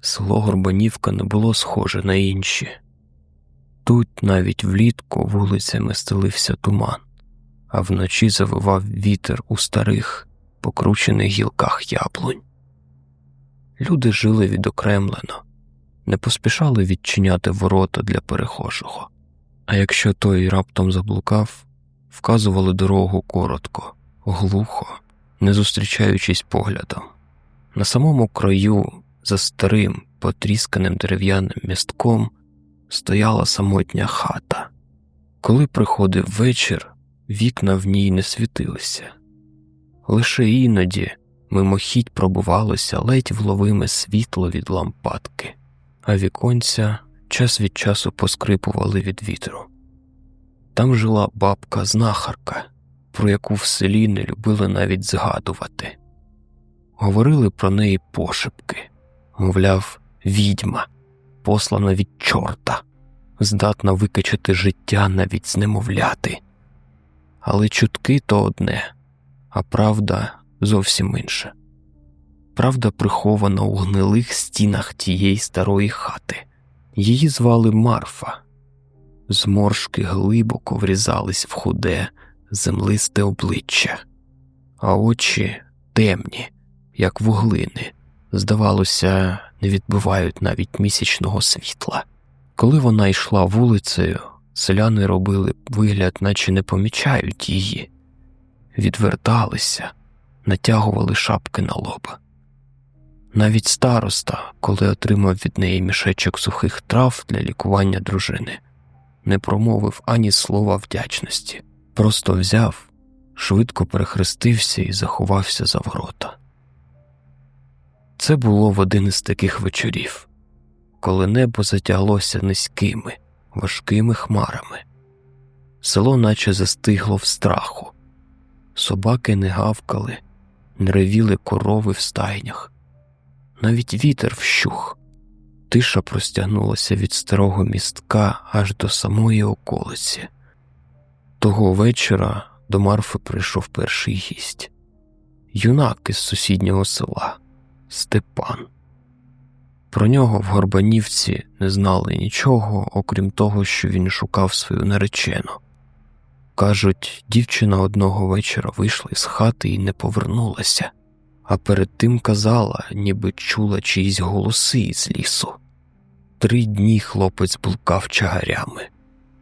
Село Горбанівка не було схоже на інші. Тут навіть влітку вулицями стелився туман, а вночі завивав вітер у старих, покручених гілках яблунь. Люди жили відокремлено, не поспішали відчиняти ворота для перехожого, а якщо той раптом заблукав, вказували дорогу коротко, глухо, не зустрічаючись поглядом. На самому краю, за старим, потрісканим дерев'яним містком, стояла самотня хата. Коли приходив вечір, вікна в ній не світилися. Лише іноді мимохідь пробувалося ледь вловиме світло від лампадки, а віконця час від часу поскрипували від вітру. Там жила бабка знахарка, про яку в селі не любили навіть згадувати. Говорили про неї пошепки, мовляв, відьма, послана від чорта, здатна викачати життя навіть знемовляти. Але чутки то одне, а правда зовсім інша. Правда прихована у гнилих стінах тієї старої хати. Її звали Марфа. Зморшки глибоко врізались в худе, землисте обличчя, а очі темні, як вуглини, здавалося, не відбивають навіть місячного світла. Коли вона йшла вулицею, селяни робили вигляд, наче не помічають її, відверталися, натягували шапки на лоба. Навіть староста, коли отримав від неї мішечок сухих трав для лікування дружини, не промовив ані слова вдячності, просто взяв, швидко перехрестився і заховався за ворота. Це було в один із таких вечорів, коли небо затяглося низькими, важкими хмарами, село наче застигло в страху, собаки не гавкали, не ревіли корови в стайнях, навіть вітер вщух, тиша простягнулася від старого містка аж до самої околиці. Того вечора до Марфи прийшов перший гість юнак із сусіднього села. Степан. Про нього в Горбанівці не знали нічого, окрім того, що він шукав свою наречену. Кажуть, дівчина одного вечора вийшла із хати і не повернулася, а перед тим казала, ніби чула чиїсь голоси з лісу. Три дні хлопець блукав чагарями,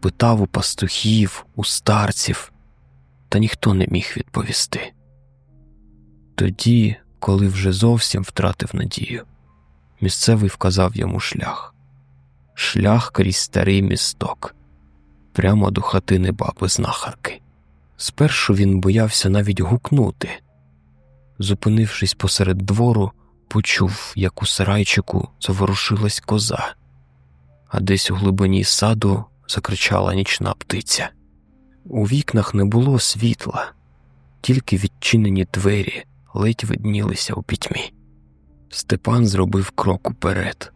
питав у пастухів, у старців, та ніхто не міг відповісти. Тоді коли вже зовсім втратив надію. Місцевий вказав йому шлях, шлях крізь старий місток, прямо до хатини баби знахарки. Спершу він боявся навіть гукнути. Зупинившись посеред двору, почув, як у сарайчику заворушилась коза, а десь у глибині саду закричала нічна птиця. У вікнах не було світла, тільки відчинені двері ледь виднілися у пітьмі. Степан зробив крок уперед,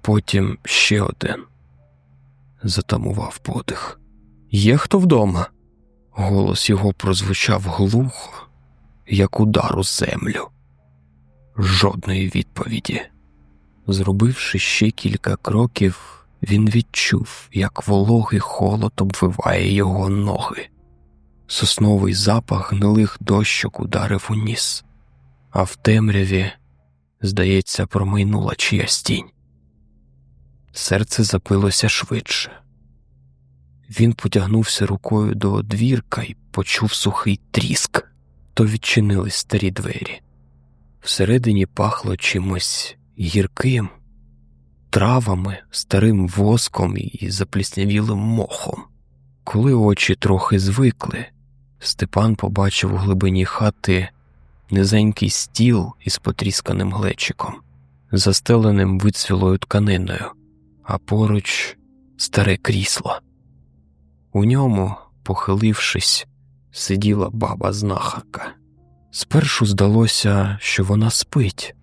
потім ще один затамував подих. Є хто вдома? Голос його прозвучав глухо, як удар у землю. Жодної відповіді. Зробивши ще кілька кроків, він відчув, як вологий холод обвиває його ноги. Сосновий запах гнилих дощок ударив у ніс, а в темряві, здається, промайнула чиясь тінь. Серце запилося швидше. Він потягнувся рукою до одвірка і почув сухий тріск, то відчинились старі двері. Всередині пахло чимось гірким, травами, старим воском і запліснявілим мохом. Коли очі трохи звикли, Степан побачив у глибині хати низенький стіл із потрісканим глечиком, застеленим вицвілою тканиною, а поруч старе крісло. У ньому, похилившись, сиділа баба знахарка. Спершу здалося, що вона спить,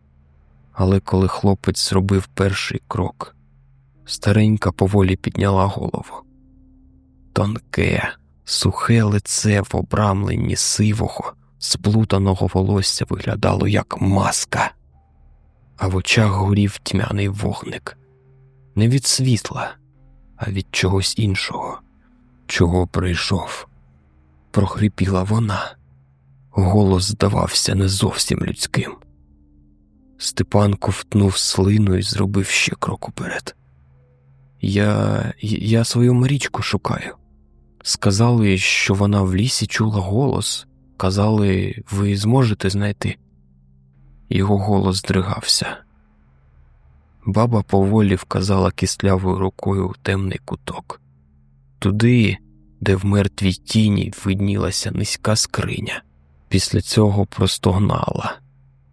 але коли хлопець зробив перший крок, Старенька поволі підняла голову. Тонке, сухе лице в обрамленні сивого, сплутаного волосся виглядало як маска, а в очах горів тьмяний вогник не від світла, а від чогось іншого, чого прийшов. Прохрипіла вона. Голос здавався не зовсім людським. Степан ковтнув слину і зробив ще крок уперед. Я я свою Марічку шукаю. Сказали, що вона в лісі чула голос. Казали, ви зможете знайти. Його голос здригався. Баба поволі вказала кислявою рукою в темний куток, туди, де в мертвій тіні виднілася низька скриня. Після цього простогнала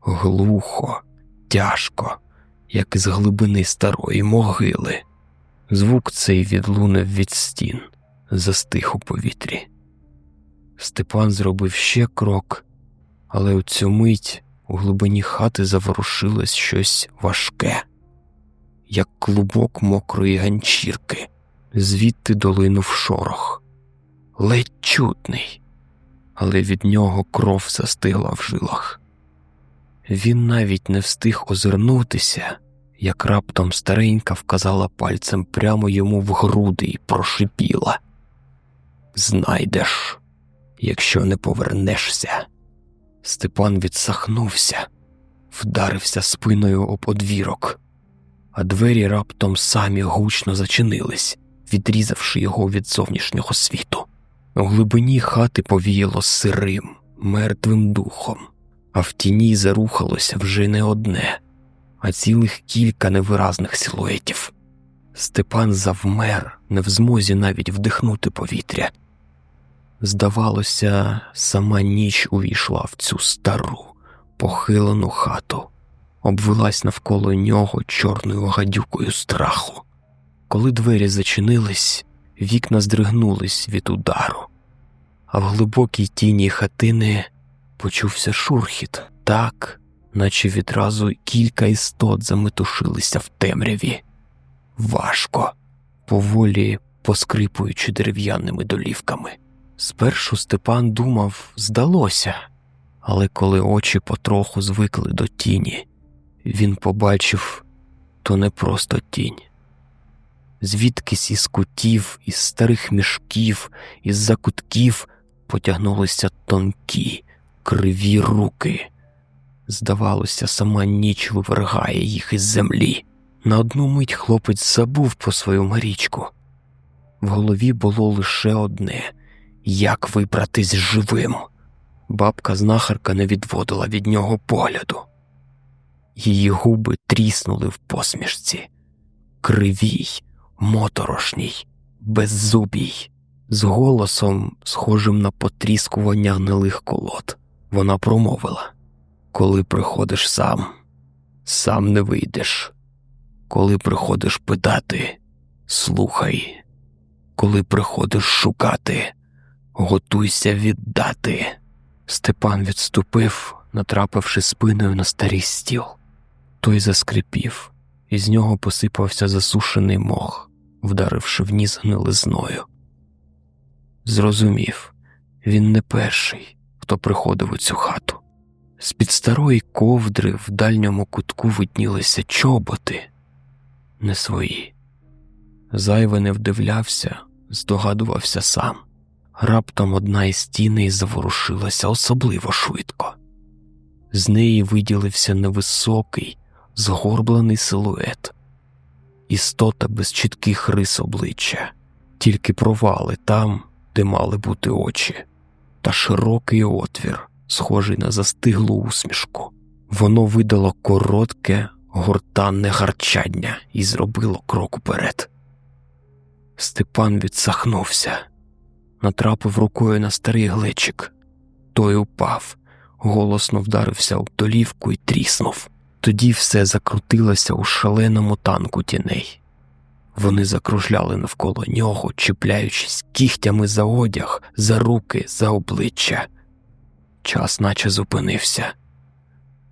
глухо, тяжко, як із глибини старої могили. Звук цей відлунив від стін, застиг у повітрі. Степан зробив ще крок, але у цю мить у глибині хати заворушилось щось важке, як клубок мокрої ганчірки, звідти долинув шорох, ледь чутний, але від нього кров застигла в жилах. Він навіть не встиг озирнутися, як раптом старенька вказала пальцем прямо йому в груди і прошипіла Знайдеш, якщо не повернешся. Степан відсахнувся, вдарився спиною об одвірок, а двері раптом самі гучно зачинились, відрізавши його від зовнішнього світу. У глибині хати повіяло сирим, мертвим духом, а в тіні зарухалося вже не одне, а цілих кілька невиразних силуетів. Степан завмер, не в змозі навіть вдихнути повітря. Здавалося, сама ніч увійшла в цю стару, похилену хату, обвелась навколо нього чорною гадюкою страху. Коли двері зачинились, вікна здригнулись від удару, а в глибокій тіні хатини почувся шурхіт так, наче відразу кілька істот заметушилися в темряві. Важко, поволі поскрипуючи дерев'яними долівками. Спершу Степан думав, здалося, але коли очі потроху звикли до тіні, він побачив то не просто тінь. Звідкись із кутів, із старих мішків, із закутків потягнулися тонкі, криві руки. Здавалося, сама ніч вивергає їх із землі. На одну мить хлопець забув про свою Марічку. В голові було лише одне як вибратись живим. Бабка знахарка не відводила від нього погляду. Її губи тріснули в посмішці, кривій, моторошній, беззубій, з голосом, схожим на потріскування гнилих колод. Вона промовила Коли приходиш сам, сам не вийдеш. Коли приходиш питати, слухай, коли приходиш шукати, готуйся віддати. Степан відступив, натрапивши спиною на старий стіл. Той заскрипів, і з нього посипався засушений мох, вдаривши в ніс гнилизною. Зрозумів, він не перший, хто приходив у цю хату. З під старої ковдри в дальньому кутку виднілися чоботи, не свої. Зайве не вдивлявся, здогадувався сам. Раптом одна із стіней заворушилася особливо швидко. З неї виділився невисокий, згорблений силует, істота без чітких рис обличчя, тільки провали там, де мали бути очі, та широкий отвір, схожий на застиглу усмішку. Воно видало коротке, гортанне гарчання і зробило крок уперед. Степан відсахнувся, натрапив рукою на старий глечик. Той упав, голосно вдарився об долівку і тріснув. Тоді все закрутилося у шаленому танку тіней. Вони закружляли навколо нього, чіпляючись кігтями за одяг, за руки, за обличчя. Час наче зупинився.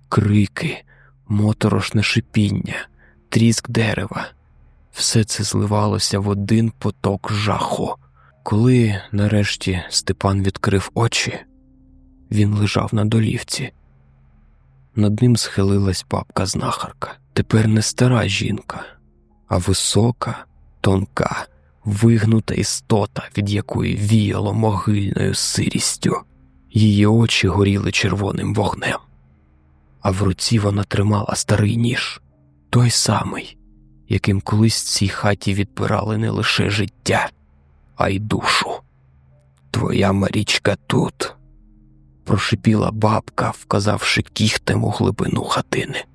Крики, моторошне шипіння, тріск дерева, Все це зливалося в один поток жаху. Коли нарешті Степан відкрив очі, він лежав на долівці. Над ним схилилась бабка знахарка. Тепер не стара жінка, а висока, тонка, вигнута істота, від якої віяло могильною сирістю. Її очі горіли червоним вогнем, а в руці вона тримала старий ніж, той самий, яким колись цій хаті відбирали не лише життя, а й душу. Твоя Марічка тут, прошипіла бабка, вказавши кіхтем у глибину хатини.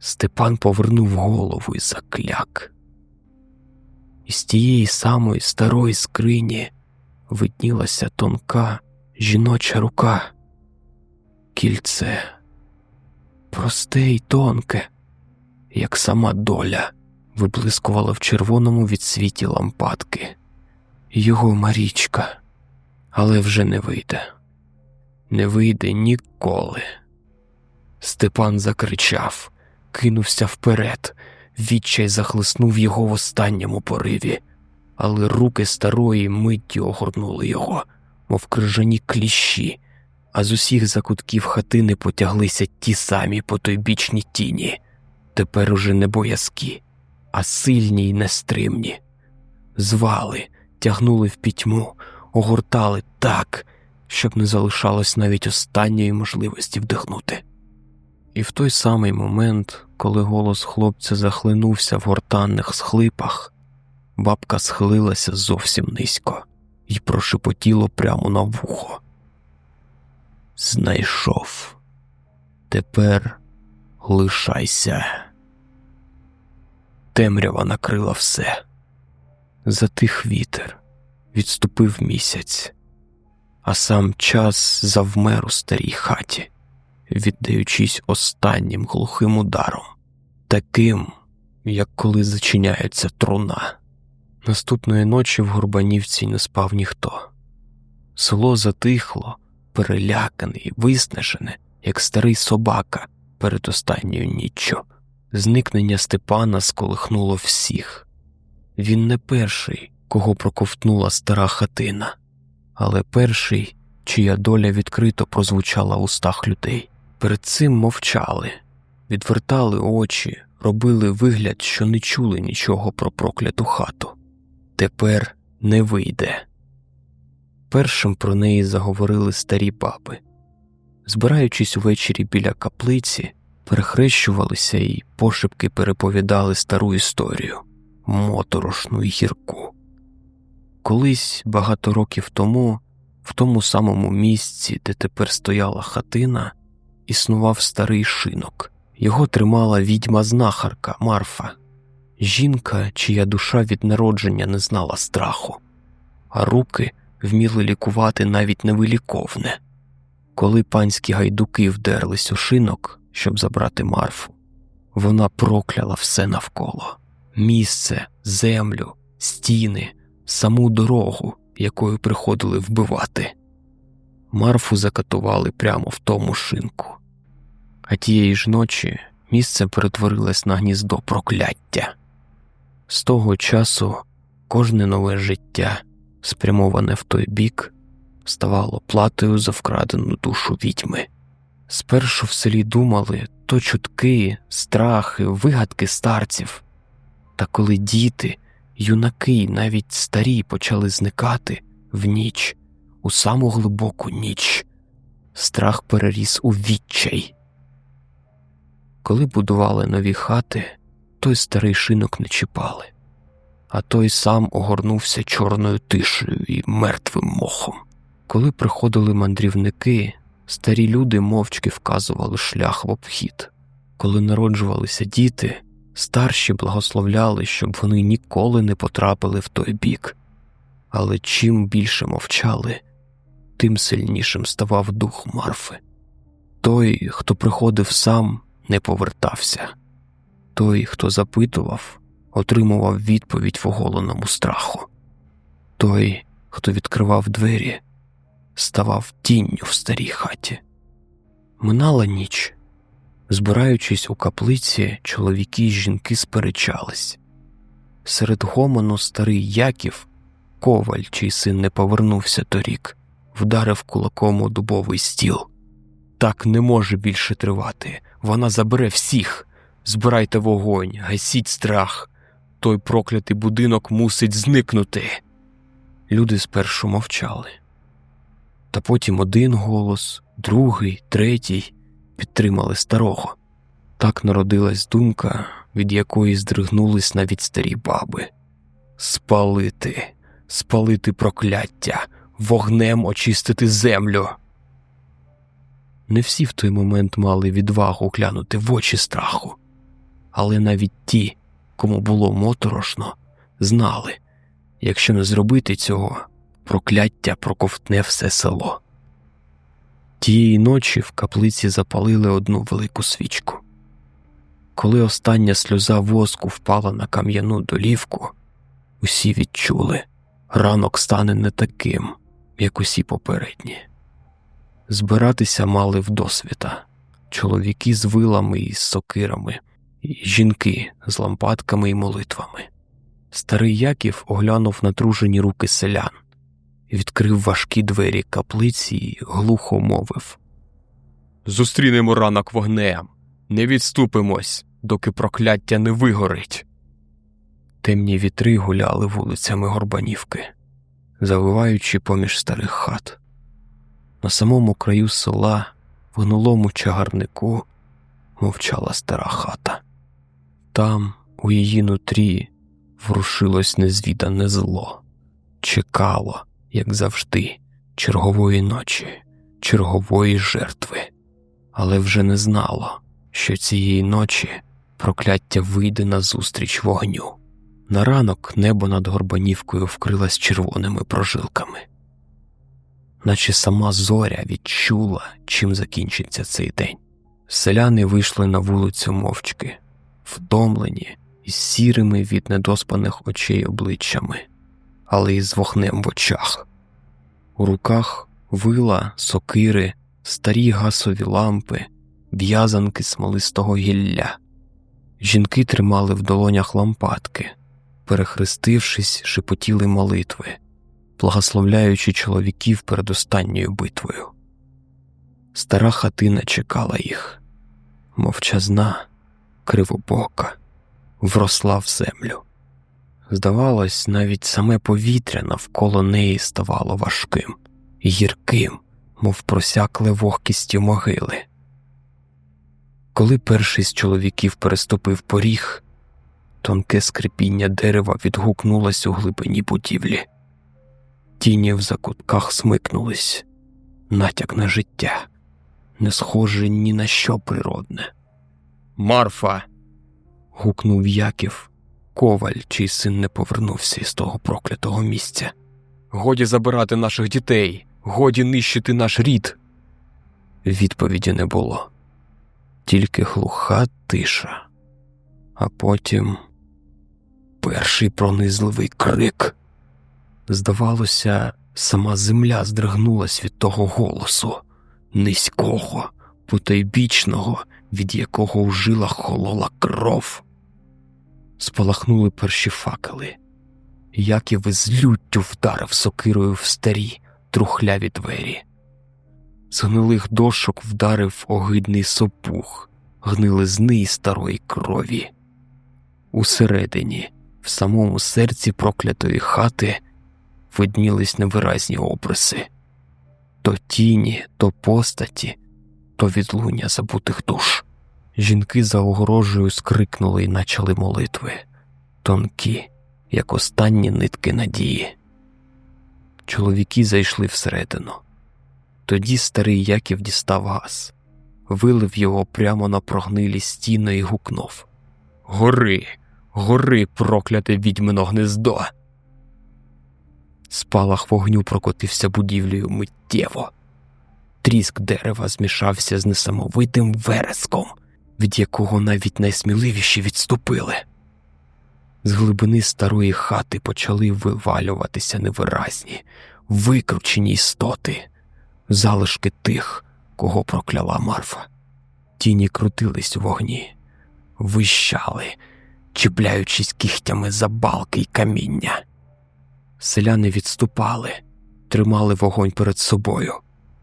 Степан повернув голову і закляк. Із тієї самої старої скрині виднілася тонка жіноча рука, кільце, просте й тонке, як сама доля, виблискувала в червоному відсвіті лампадки. Його Марічка, але вже не вийде, не вийде ніколи. Степан закричав, кинувся вперед, відчай захлиснув його в останньому пориві але руки старої миттю огорнули його, мов крижані кліщі, а з усіх закутків хатини потяглися ті самі потойбічні тіні, тепер уже не боязкі, а сильні й нестримні. Звали, тягнули в пітьму, огортали так, щоб не залишалось навіть останньої можливості вдихнути. І в той самий момент, коли голос хлопця захлинувся в гортанних схлипах, Бабка схилилася зовсім низько і прошепотіло прямо на вухо. Знайшов. Тепер лишайся. Темрява накрила все. Затих вітер, відступив місяць, а сам час завмер у старій хаті, віддаючись останнім глухим ударом, таким, як коли зачиняється труна. Наступної ночі в Горбанівці не спав ніхто. Село затихло, перелякане і виснажене, як старий собака перед останньою ніччю. Зникнення Степана сколихнуло всіх. Він не перший, кого проковтнула стара хатина, але перший, чия доля відкрито прозвучала в устах людей. Перед цим мовчали, відвертали очі, робили вигляд, що не чули нічого про прокляту хату тепер не вийде. Першим про неї заговорили старі баби. Збираючись увечері біля каплиці, перехрещувалися і пошепки переповідали стару історію моторошну і гірку. Колись багато років тому, в тому самому місці, де тепер стояла хатина, існував старий шинок. Його тримала відьма знахарка Марфа жінка, чия душа від народження не знала страху, а руки вміли лікувати навіть невиліковне. Коли панські гайдуки вдерлись у шинок, щоб забрати Марфу, вона прокляла все навколо місце, землю, стіни, саму дорогу, якою приходили вбивати. Марфу закатували прямо в тому шинку, а тієї ж ночі місце перетворилось на гніздо прокляття. З того часу кожне нове життя, спрямоване в той бік, ставало платою за вкрадену душу відьми. Спершу в селі думали то чутки, страхи, вигадки старців, та коли діти, юнаки навіть старі почали зникати в ніч, у саму глибоку ніч, страх переріс у відчай. Коли будували нові хати, той старий шинок не чіпали, а той сам огорнувся чорною тишею і мертвим мохом. Коли приходили мандрівники, старі люди мовчки вказували шлях в обхід. Коли народжувалися діти, старші благословляли, щоб вони ніколи не потрапили в той бік. Але чим більше мовчали, тим сильнішим ставав дух Марфи. Той, хто приходив сам, не повертався. Той, хто запитував, отримував відповідь в оголеному страху. Той, хто відкривав двері, ставав тінню в старій хаті. Минала ніч, Збираючись у каплиці, чоловіки й жінки сперечались. Серед гомону старий Яків, коваль, чий син не повернувся торік, вдарив кулаком у дубовий стіл. Так не може більше тривати. Вона забере всіх. Збирайте вогонь, гасіть страх. Той проклятий будинок мусить зникнути. Люди спершу мовчали. Та потім один голос, другий, третій підтримали старого. Так народилась думка, від якої здригнулись навіть старі баби спалити, спалити прокляття, вогнем очистити землю. Не всі в той момент мали відвагу глянути в очі страху, але навіть ті, кому було моторошно, знали якщо не зробити цього, прокляття проковтне все село. Тієї ночі в каплиці запалили одну велику свічку. Коли остання сльоза воску впала на кам'яну долівку, усі відчули ранок стане не таким, як усі попередні. Збиратися мали вдосвіта чоловіки з вилами і сокирами, і жінки з лампадками і молитвами. Старий Яків оглянув натружені руки селян, відкрив важкі двері каплиці і глухо мовив Зустрінемо ранок вогнем, не відступимось, доки прокляття не вигорить. Темні вітри гуляли вулицями Горбанівки, завиваючи поміж старих хат. На самому краю села, в гнулому чагарнику, мовчала стара хата. Там, у її нутрі, ворушилось незвідане зло, чекало, як завжди, чергової ночі, чергової жертви, але вже не знало, що цієї ночі прокляття вийде назустріч вогню. На ранок небо над Горбанівкою вкрилось червоними прожилками, наче сама зоря відчула, чим закінчиться цей день. Селяни вийшли на вулицю мовчки, втомлені із сірими від недоспаних очей обличчями, але із вогнем в очах. У руках вила, сокири, старі гасові лампи, в'язанки смолистого гілля. Жінки тримали в долонях лампадки, перехрестившись, шепотіли молитви, благословляючи чоловіків перед останньою битвою. Стара хатина чекала їх, мовчазна, кривобока вросла в землю. Здавалось, навіть саме повітря навколо неї ставало важким, гірким, мов просякле вогкістю могили. Коли перший з чоловіків переступив поріг, тонке скрипіння дерева відгукнулось у глибині будівлі. Тіні в закутках смикнулись, натяк на життя, не схоже ні на що природне. Марфа гукнув Яків, коваль, чий син не повернувся із того проклятого місця. Годі забирати наших дітей, годі нищити наш рід. Відповіді не було, тільки глуха тиша, а потім перший пронизливий крик. Здавалося, сама земля здригнулась від того голосу, низького, потайбічного, від якого у жилах холола кров спалахнули перші факели. Яків із люттю вдарив сокирою в старі трухляві двері. З гнилих дошок вдарив огидний сопух, гнилизни й старої крові. Усередині, в самому серці проклятої хати, виднілись невиразні обриси то тіні, то постаті, то відлуння забутих душ. Жінки за огорожею скрикнули і почали молитви, тонкі, як останні нитки надії. Чоловіки зайшли всередину. Тоді старий Яків дістав газ, вилив його прямо на прогнилі стіни і гукнув Гори, гори, прокляте відьмино гнездо. Спалах вогню прокотився будівлею миттєво. Тріск дерева змішався з несамовитим вереском від якого навіть найсміливіші відступили. З глибини старої хати почали вивалюватися невиразні, викручені істоти, залишки тих, кого прокляла Марфа. Тіні крутились у вогні, вищали, чіпляючись кігтями за балки й каміння. Селяни відступали, тримали вогонь перед собою,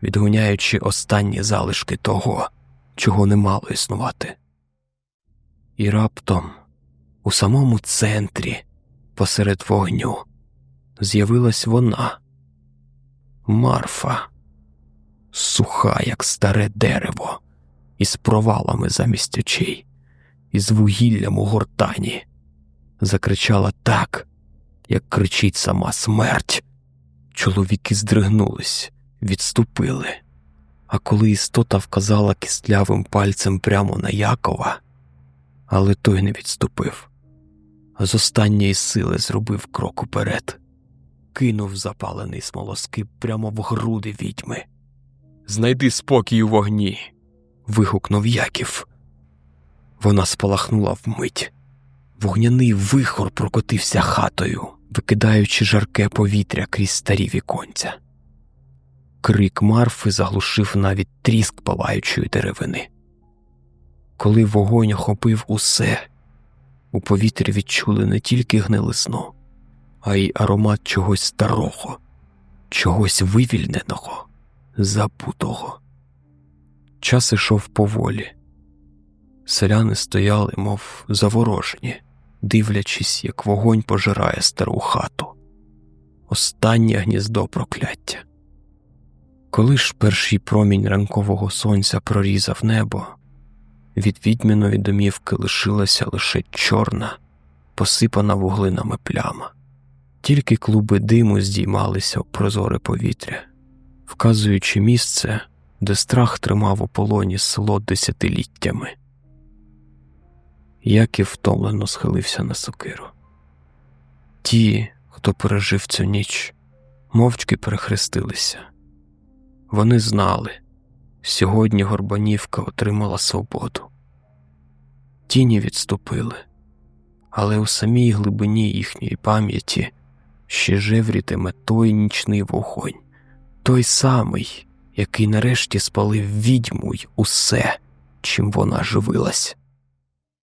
відгоняючи останні залишки того, чого не мало існувати. І раптом, у самому центрі, посеред вогню, з'явилась вона, Марфа, суха, як старе дерево, із провалами замість очей, із вугіллям у гортані, закричала так, як кричить сама смерть. Чоловіки здригнулись, відступили. А коли істота вказала кістлявим пальцем прямо на Якова, але той не відступив, з останньої сили зробив крок уперед, кинув запалений смолоскип прямо в груди відьми. Знайди спокій у вогні. вигукнув Яків. Вона спалахнула вмить. Вогняний вихор прокотився хатою, викидаючи жарке повітря крізь старі віконця. Крик Марфи заглушив навіть тріск палаючої деревини. Коли вогонь охопив усе, у повітрі відчули не тільки гнилисну, а й аромат чогось старого, чогось вивільненого, забутого. Час ішов поволі. Селяни стояли, мов заворожені, дивлячись, як вогонь пожирає стару хату. Останнє гніздо прокляття. Коли ж перший промінь ранкового сонця прорізав небо, від відьміної домівки лишилася лише чорна, посипана вуглинами пляма, тільки клуби диму здіймалися в прозоре повітря, вказуючи місце, де страх тримав у полоні село десятиліттями. Яків втомлено схилився на сокиру. Ті, хто пережив цю ніч, мовчки перехрестилися. Вони знали, сьогодні Горбанівка отримала свободу. Тіні відступили, але у самій глибині їхньої пам'яті ще жеврітиме той нічний вогонь, той самий, який нарешті спалив відьму й усе, чим вона живилась.